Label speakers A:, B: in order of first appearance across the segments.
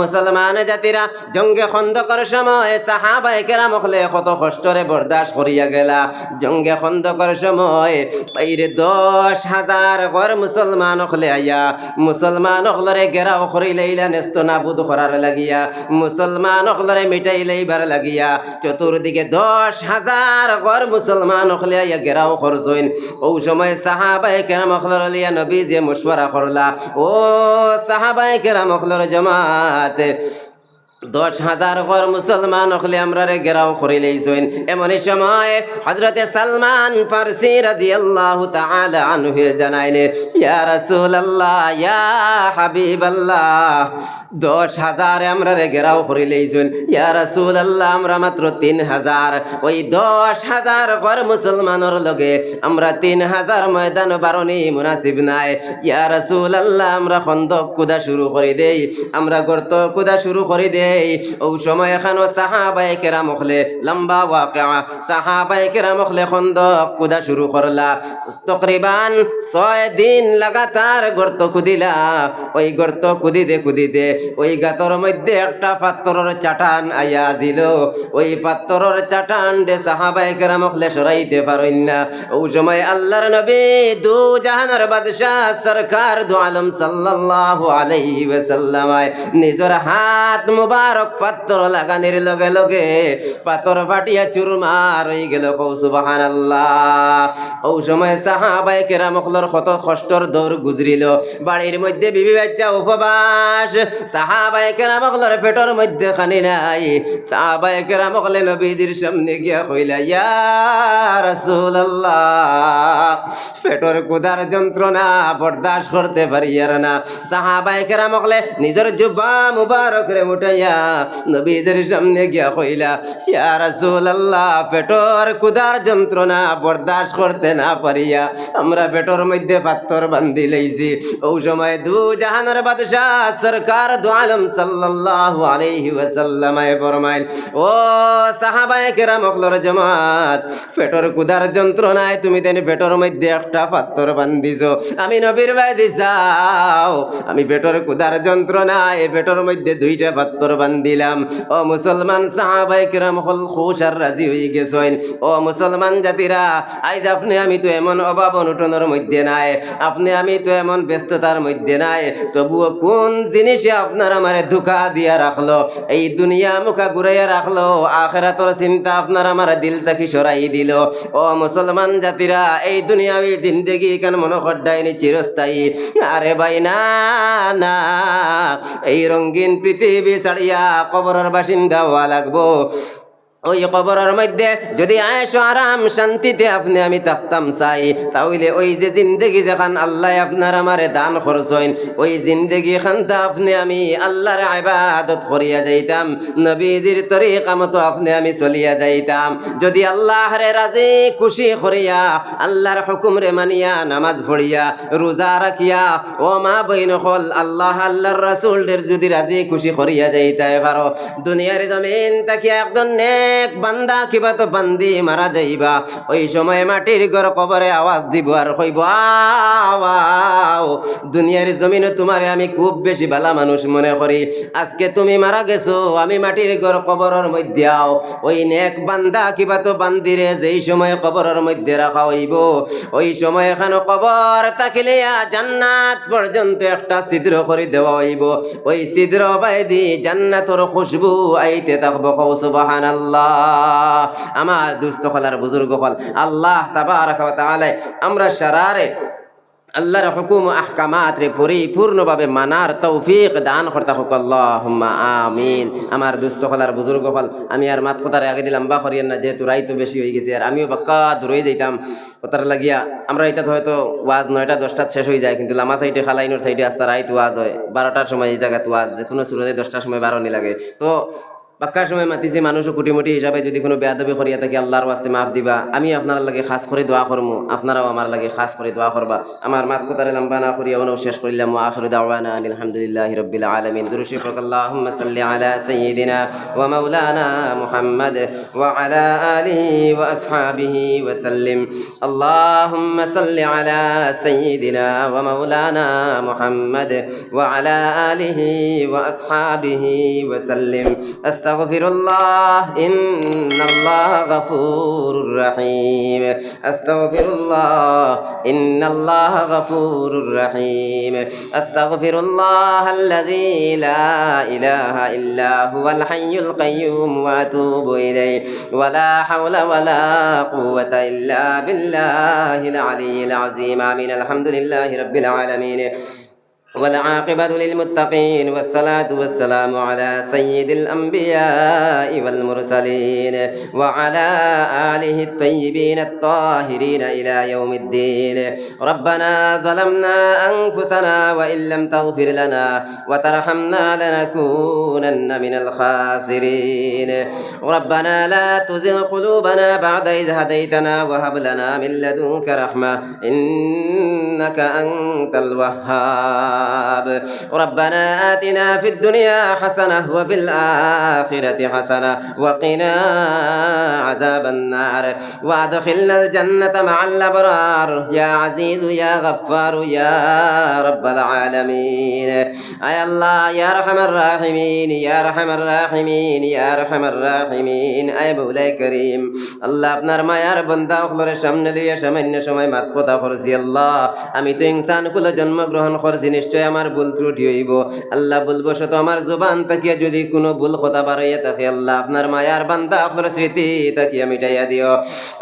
A: মুসলমান জাতিরা জঙ্গে খন্দকর সময় সাহাবায়ে কেরাম হলে কত কষ্টরে বরদাস্ত করিয়া গেলা। জঙ্গে খন্দকর সময় বাইরে দশ হাজার ঘর মুসলমান হলে আইয়া, মুসলমান হলরে গেরাও করি লইলা নেস্ত নাবুদ করার লাগিয়া, মুসলমান হলরে মিটাই লইবার লাগিয়া, চতুর্দিকে দশ হাজার ঘর মুসলমান হলে আইয়া গেরাও করছইন। ও সময় সাহাবায়ে কেরাম হলর লিয়া নবী যে মশওয়ারা করলা। ও সাহাবায়ে কেরাম হলর জমাত দশ হাজার ঘর মুসলমান হলে আমরা রে গেরাও করে লইছইন এমনই সময় হজরতে সালমান ফারসি রাদিয়াল্লাহু তাআলা আনহু জানাইনে ইয়া রাসূলুল্লাহ, ইয়া হাবিবাল্লাহ, দশ হাজার আমরা রে গেরাও করে লইছইন ইয়া রাসূলুল্লাহ, আমরা মাত্র তিন হাজার। ওই দশ হাজার ঘর মুসলমানের লগে আমরা তিন হাজার ময়দান বারণি মুনাসিব নাই। ইয়া রাসূলুল্লাহ, আমরা খন্দক কুদা শুরু করে দেই, আমরা গর্ত কুদা শুরু করে দেই। ও সময় এখানো সাহাবায়ে কেরাম হলে লম্বা ওয়াকিয়া সাহাবায়ে কেরাম হলে খন্দক কুদা শুরু করলা। তকরিবান ছয় দিন লাগাতার গর্ত কুদিলা ওই গর্ত কুদিতে কুদিতে ওই গাতর মধ্যে একটা পাত্তরের চাটান আইয়া দিল ওই পাত্তরের চাটান দে সাহাবায়ে কেরাম হলে সরাইতে পারেন না। ও সময় আল্লাহর নবী দু জাহানের বাদশাহ সরকার দু আলম সাল্লাল্লাহু আলাইহি ওয়াসাল্লাম নিজের হাত মুবারক পাত্তর লাগানির লগে লগে পাতর ফাটিয়া চুরমার হয়ে গেল কৌ সুবহানাল্লাহ। ও সময় সাহাবায়ে কেরাম হলর কত কষ্টর দৌড় গুজরিল। বাড়ির মধ্যে বিবি বাচ্চা উপবাস। সাহাবায়ে কেরাম হলর পেটর মধ্যে খানি নাই। সাহাবায়ে কেরাম হলে নবীজির সামনে গিয়া কইলা, ইয়া রাসূলুল্লাহ, পেটর কুদার যন্ত্রণা বরদাস্ত করতে পারি আর না। সাহাবায়ে কেরাম হলে নিজের জুব্বা মুবারক রে উঠাইয়া নবীজির সামনে গিয়া কইলা, ইয়া রাসূলুল্লাহ, পেটর কুদার যন্ত্রণা বরদাস্ত করতে না পারিয়া আমরা পেটর মধ্যে পাত্তর বান্ধি লইছি। ও সময় দু জাহানের বাদশাহ সরকার দু আলম সাল্লাল্লাহু আলাইহি ওয়াসাল্লাম ফরমাইল, ও সাহাবায়ে কেরাম হলর জমাত, পেটর কুদার যন্ত্রণায় তুমি তেন পেটর মধ্যে একটা পাত্তর বান্ধিছো। আমি নবীর ভাই দিছাও আমি পেটর কুদার যন্ত্রণায় পেটর মধ্যে দুইটা পাত্তর বান্ধিলাম ও মুসলমান সাহাবাই কিরাম হল খুশ আর রাজি হয়ে গেছেন। ও মুসলমান জাতিরা, আইজ আপনি আমি তো এমন অভাব অনুটনের মধ্যে নাই। আপনি আমি তো এমন ব্যস্ততার মধ্যে নাই। তবুও কোন জিনিসে আপনার আমারে ধোকা দিয়া রাখল? এই দুনিয়া মুখা ঘুরাইয়া রাখল। আখেরাতর চিন্তা আপনার আমার দিল তাকি সরাই দিল। ও মুসলমান জাতিরা, এই দুনিয়াবি জিন্দগি কেন মনে খড্ডায়নি চিরস্থায়ী? আরে ভাই, না না। এই রঙ্গিন পৃথিবী ছাড়িয়া কবরের বাসিন্দা হওয়া লাগবো। ওই কবরের মধ্যে যদি আয়েস আরাম শান্তিতে আপনি আমি থাকতাম চাই, তাহলে ওই যে জিন্দগি যেখান আল্লাহ আপনার আমারে দান করছেন, ওই জিন্দগি খানটা আপনি আমি আল্লাহর ইবাদত করিয়া যাইতাম, নবীজির তরিকা মতো আপনি আমি চলিয়া যাইতাম। যদি আল্লাহরে রাজি খুশি করিয়া, আল্লাহর হুকুম রে মানিয়া নামাজ পড়িয়া, রোজা রাখিয়া, ও মা বইন হল আল্লাহ আল্লাহর রাসূলদের যদি রাজি খুশি করিয়া যাইতে পারো। দুনিয়ার জমিন তাকে একজন নেক বান্দা কিবা তো বান্দি মারা যাইবা। ওই সময় মাটির ঘর কবরে আওয়াজ দিব আর কইব আও দুনিয়ার জমিনে তোমারে আমি খুব বেশি ভালা মানুষ মনে করি। আজকে তুমি মারা গেছো, আমি মাটির ঘর কবরের মধ্যে আও। ওই নেক বান্দা কিবা তো বান্দিরে যেই সময় কবরের মধ্যে রাখা হইব। ওই সময় এখানে কবর তাকিলে জান্নাত পর্যন্ত একটা ছিদ্র করে দেওয়া হইব। ওই ছিদ্র বাইদি জান্নাতর খুশবু আইতে থাকব কৌ সুবহানাল্লাহ আমার দুস্থ হলার বুজুর্গ হল। আল্লাহ তাবারাক ওয়া আমরা সারারে আল্লাহর হুকুম আহকামাত রে পরিপূর্ণভাবে মানার তৌফিক দান করতে হোক। আমিন। আমার দুস্থ হলার বুজুর্গ হল। আমি আর মাত কথার আগে দিলাম, বা করিয়েন না, যেহেতু রাই তো বেশি হয়ে গেছে, আর আমিও বাক্কা দূরই যাইতাম। কথার লাগিয়া আমরা এটা হয়তো ওয়াজ নয়টা দশটাত শেষ হয়ে যায়, কিন্তু লামা সাইডে, খালাইনোর সাইডে আসতে রাইত ওয়াজ হয়। বারোটার সময় এই জায়গায় ওয়াজ, যে কোনো সুরতে দশটার সময় বারো লাগে। তো বাক্কার সময় মাতিছি মানুষ কুটিমুটি হিসাবে যদি কোনো বেয়াদবি করিয়া থাকি, আল্লাহর ওয়াস্তে মাফ দিবা। আমি আপনার লাগে খাস করে দোয়া করব আপনারাও আমার লাগে খাস করে দোয়া করবা। আমার মাত কথারে লম্বা না করিয়া অনু শেষ করিলাম। আখির দাওয়ানা আলহামদুলিল্লাহি রাব্বিল আলামিন। দুরুশি পাক সাল্লি আলা সাইয়্যিদিনা ওয়া মুহাম্মদ আলা আলিহি আসহাবিহি সাল্লিম। সাল্লি আলা সাইয়্যিদিনা ওয়া মুহাম্মদ আলা আলিহি আসহাবিহি সাল্লিম। أستغفر الله إن الله غفور رحيم. أستغفر الله إن الله غفور رحيم. أستغفر الله الذي لا إله إلا هو الحي القيوم وأتوب إليه. ولا حول ولا قوة إلا بالله العلي العظيم. آمين. الحمد لله رب العالمين. والعاقبة للمتقين والصلاة والسلام على سيد الأنبياء والمرسلين وعلى آله الطيبين الطاهرين إلى يوم الدين. ربنا ظلمنا أنفسنا وإن لم تغفر لنا وترحمنا لنكونن من الخاسرين. ربنا لا تزغ قلوبنا بعد إذ هديتنا وهب لنا من لدنك رحمة إنك أنت الوهاب ربنا آتنا في الدنيا حسنة وفي الآخرة حسنة وقنا عذاب النار وادخلنا الجنة مع الأبرار يا عزيز يا غفار يا رب العالمين أي الله يا أرحم الراحمين يا أرحم الراحمين يا أرحم الراحمين أي مولاي كريم الله আপনার মায়ার বন্দা অখলরের সামনে দিয়ে সামান্য সময় মাত কথা করছি আল্লাহ আমি তো ইনসান কুলে জন্মগ্রহণ করছি নিশ্চয় আমার ভুল ত্রুটি হইব। আল্লাহ বলব, শত আমার জবান তাকিয়া যদি কোনো ভুল কথা বাড়াইয়া থাকে, আল্লাহ আপনার মায়ার বান্দা, আপনার স্মৃতি তাকিয়া মিটাইয়া দিও।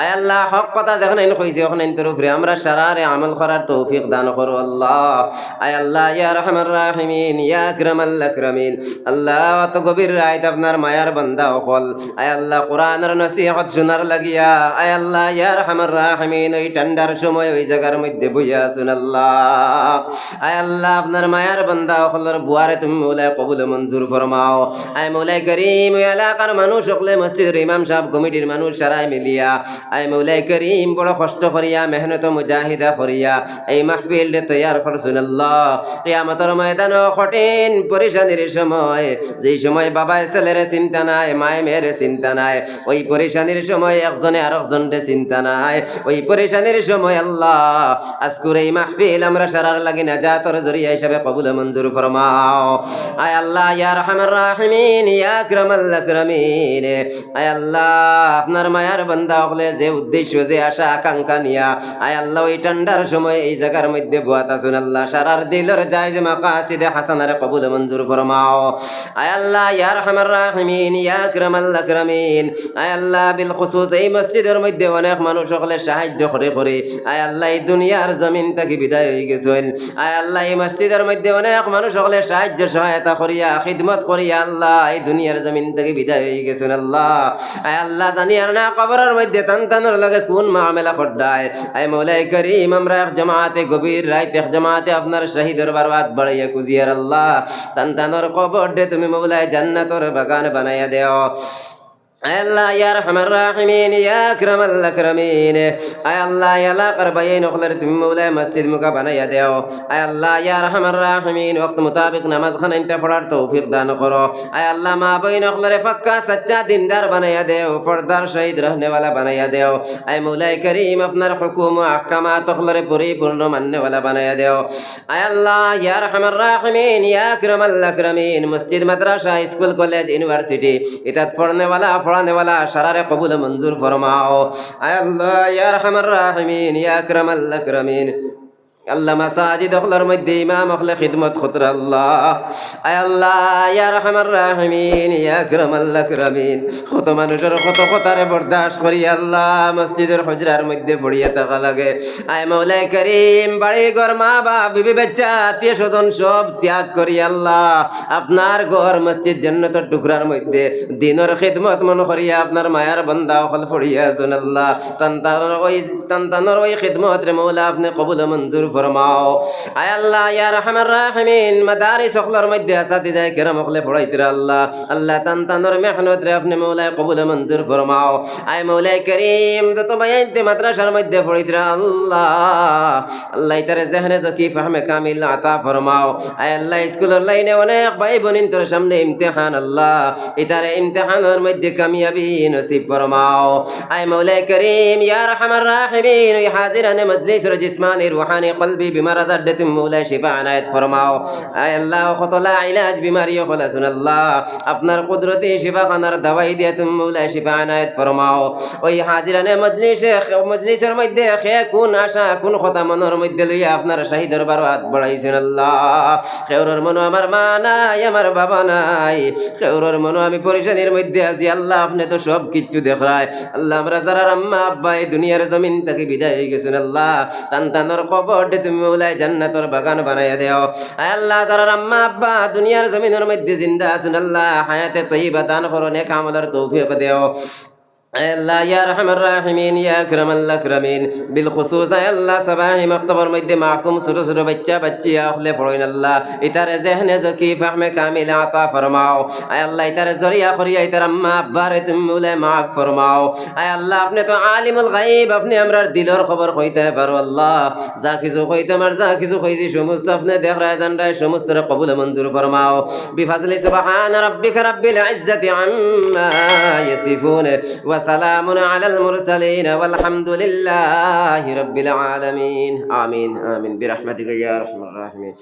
A: আয় আল্লাহ, হক কথা যখন আইন কইছি ওখানে তোর উপরে আমরা সারারে আমল করার তৌফিক দান করো, আল্লাহ। আয় আল্লাহ, ইয়া রহমান রাহিমিন, ইয়া আকরাম আল্লাহ আকরামিন। আল্লাহ, অত গভীর রাত আপনার মায়ার বান্দা অকল। আয় আল্লাহ, কোরআনের নসিহত শোনার লাগিয়া, আয় আল্লাহ, ইয়া রহমান রাহিমিন, ওই ঠান্ডার সময় ওই জায়গার মধ্যে বইয়া শুন আল্লাহ। আয় আল্লাহ, আপনার মায়ার বান্দা, অকলের বুয়ারে তুমি মৌলায় কবুল মঞ্জুর ফরমাও। আয় মৌলাই করিম এলাকার মানুষ সকলে মসজিদের ইমাম সাহেব, কমিটির মানুষ সারাই মিলিয়া। আয় মৌলাই করিম, বড় কষ্ট করিয়া, মেহনত মুজাহিদা করিয়া, এই মাহফিলটা তৈয়ার করছুন আল্লাহ। কিয়ামতের ময়দান কঠিন, পরিশানির সময়। যেই সময় বাবা ছেলের চিন্তা নাই, মায় মেয়ের চিন্তা নাই, ওই পরিশানির সময় একজনে আর একজনের চিন্তা নাই, ওই পরিশানির সময় আল্লাহ। আজকুর এই মাহফিল আমরা সারার লাগি না যা তোর জরিয়া হিসাবে কবুল মঞ্জুর ফরমাও। আয় আল্লাহ, ইয়া রহমান রাহিমিন, ইয়া আয় আল্লাহ, আপনার মায়ার বান্দা হলে যে উদ্দেশ্য, যে আশা, আকাঙ্ক্ষা নিয়া। আয় আল্লাহ, ওই ঠান্ডার সময় এই জায়গার মধ্যে বুয়াত আসুন আল্লাহ। সারার দিলর হাসানার কবুল মঞ্জুর ফরমাও। আয় আল্লাহ, ইয়া রহমান, ইয়া আয় আল্লাহ বিল খুসুস এই মসজিদের মধ্যে অনেক মানুষ সকলে সাহায্য করে করে। আয় আল্লাহ, এই দুনিয়ার জমিন থেকে বিদায় হয়ে গেছেন। আয় আল্লাহ, এই মসজিদের মধ্যে অনেক মানুষ সকলে সাহায্য সহায়তা করিয়া, খিদমত করিয়া, আল্লাহ, এই দুনিয়ার জমিন থেকে বিদায় হয়ে গেছেন আল্লাহ। আয় আল্লাহ, জানি আর না, কবরের মধ্যে তান তানোর লগে কোন মামেলা ফড্ডায় আয় মৌলাই করিম, আমরা এক জমাতে, গভীর রাত এক জমাতে আপনার শহীদের বারবাদ বাড়াইয়া কুজিয়ার আল্লাহ। তান তানোর কবর দে তুমি মৌলাই জান্নাতর বাগান বানাইয়া দেও। আল্লাহ ইয়া রহমান রাহিমিন ইয়া আকরাম আল আকরামিন। আয় আল্লাহ, ইয়া লা করবায়ে নখলের তুমি মওলা মসজিদ মুকা বানাইয়া দেও। আয় আল্লাহ ইয়া রহমান রাহিমিন ওয়াক্ত মোতাবিক নামাজ খান ইনতে পড়ার তৌফিক দান করো। আয় আল্লাহ, মা বই নখলের পাক্কা সচ্চা দিনদার বানাইয়া দেও পর্দার শহীদ রহনে ওয়ালা বানাইয়া দেও। আয় মৌলাই করিম, আপনার হুকুম আহকামা তখলের পরিপূর্ণ মাননে ওয়ালা বানাইয়া দেও। আয় আল্লাহ ইয়া রহমান রাহিমিন ইয়া আকরাম আল আকরামিন, মসজিদ, মাদ্রাসা, স্কুল, কলেজ, ইউনিভার্সিটি ইতাত পড়নে ওয়ালা পড়ানে वाला সারারে কবুল মঞ্জুর ফরমাও। আয় আল্লাহ ইয়া রহমান রাহিমিন ইয়া আকরামাল আকরামিন। আল্লাহ মাসাজিদ অখলার মধ্যে, ইমাম খিদমত আল্লাহ। আয় আল্লাহ, ইয়া রহমান রাহিমিন, ইয়া আকরামিন। কত মানুষের কত কথারে করি আল্লাহ, মসজিদের হজরার মধ্যে পড়িয়া থাকা লাগে। আয় করিম বাড়ি ঘর মা বাপ, বিবি আত্মীয় স্বজন সব ত্যাগ করি আল্লাহ। আপনার ঘর মসজিদ জন্নতর টুকরার মধ্যে, দিনের খিদমত মন করিয়া আপনার মায়ার বন্দা অকল পড়িয়া আছেন আল্লাহ তান্তানোর ওই তান্তানোর ওই খিদমত রে মৌলা আপনি কবুল মঞ্জুর ফরমাও। আয় আল্লাহ, ইয়া রহমান রাহিমিন মাদারি সকলের মধ্যে আসাদি যায় কেরাম হকলে পড়াইতে আল্লাহ। আল্লাহ তান তানোর মেহনত রে আপনি মৌলায় কবুল মঞ্জুর ফরমাও। আয় মৌলাই করিম, যত বাইতে মাদ্রাসার মধ্যে পড়াইতে আল্লাহ। আল্লাহ তারে জেহনে জকি ফাহমে কামিল আতা ফরমাও। আয় আল্লাহ, স্কুলের লাইনে অনেক ভাই বোনিন তোর সামনে ইমতিহান আল্লাহ। ইতারে ইমতিহানের মধ্যে কামিয়াবি নসিব ফরমাও। আয় মৌলাই করিম, ইয়া রহমান রাহিমিন হাজিরানে মজলিস জিসমানি রুহানি কলবি বিমার আজার তুমি মৌলাই শিফা আনায়ত ফরমাও আয় আল্লাহ কতলা ইলাজ বিমারি হলা আল্লাহ আপনার কুদরতি শিফা খানার দাওয়াই দিয়ে তুমি মৌলাই শিফা আনায়ত ফরমাও ওই হাজিরানে মজলিসে মজলিসের মধ্যে খে কোন আশা কোন কথা মনের মধ্যে লইয়া আপনার শাহী দরবার হাত বাড়াইছেন আল্লাহ খেউরর মনো আমার মা নাই আমার বাবা নাই খেউরর মনো আমি পরিশানির মধ্যে আছি আল্লাহ আপনি তো সব কিচ্ছু দেখায় আল্লাহ আমরা যারা আম্মা আব্বা এই দুনিয়ার জমিন থেকে বিদায় হয়ে গেছেন আল্লাহ তান তানোর কবর দে তুমি ওলাই জান্নাতর বাগান বানাইয়া দেও। আল্লাহ তোর আম্মা আব্বা, দুনিয়ার জমিনের মধ্যে জিন্দা আছেন আল্লাহ। হায়াতে তৈবা দান করো, নেক আমলের তৌফিক দেও। আল্লাহ ইয়া রহমান রাহিমিন ইয়া আকরাম আল্লাকরামিন বিল খুসুস আয় আল্লাহ সবাহি মক্তবর মধ্যে মাসুম ছোট ছোট বাচ্চা বাচ্চি আখলে পড়ইন আল্লাহ ইতারে জেহনে জকি ফাহমে কামিল আতা ফরমাও আয় আল্লাহ ইতারে জরিয়া করিয়া ইতার আম্মা আব্বারে তুমি মুলে মাফ ফরমাও আয় আল্লাহ আপনি তো আলিমুল গাইব আপনি আমরার দিলর খবর কইতে পারো আল্লাহ যা কিছু কইতে আমার যা কিছু কইছি সমস্ত আপনি দেখ রায় জান রায় সমস্ত কবুল মঞ্জুর ফরমাও বিফাজলি সুবহান রাব্বিকা রাব্বিল ইজ্জাতি আম্মা ইয়াসিফুন ওয়া وسلام على المرسلين والحمد لله رب العالمين. آمين. آمين. برحمتك يا أرحم الراحمين.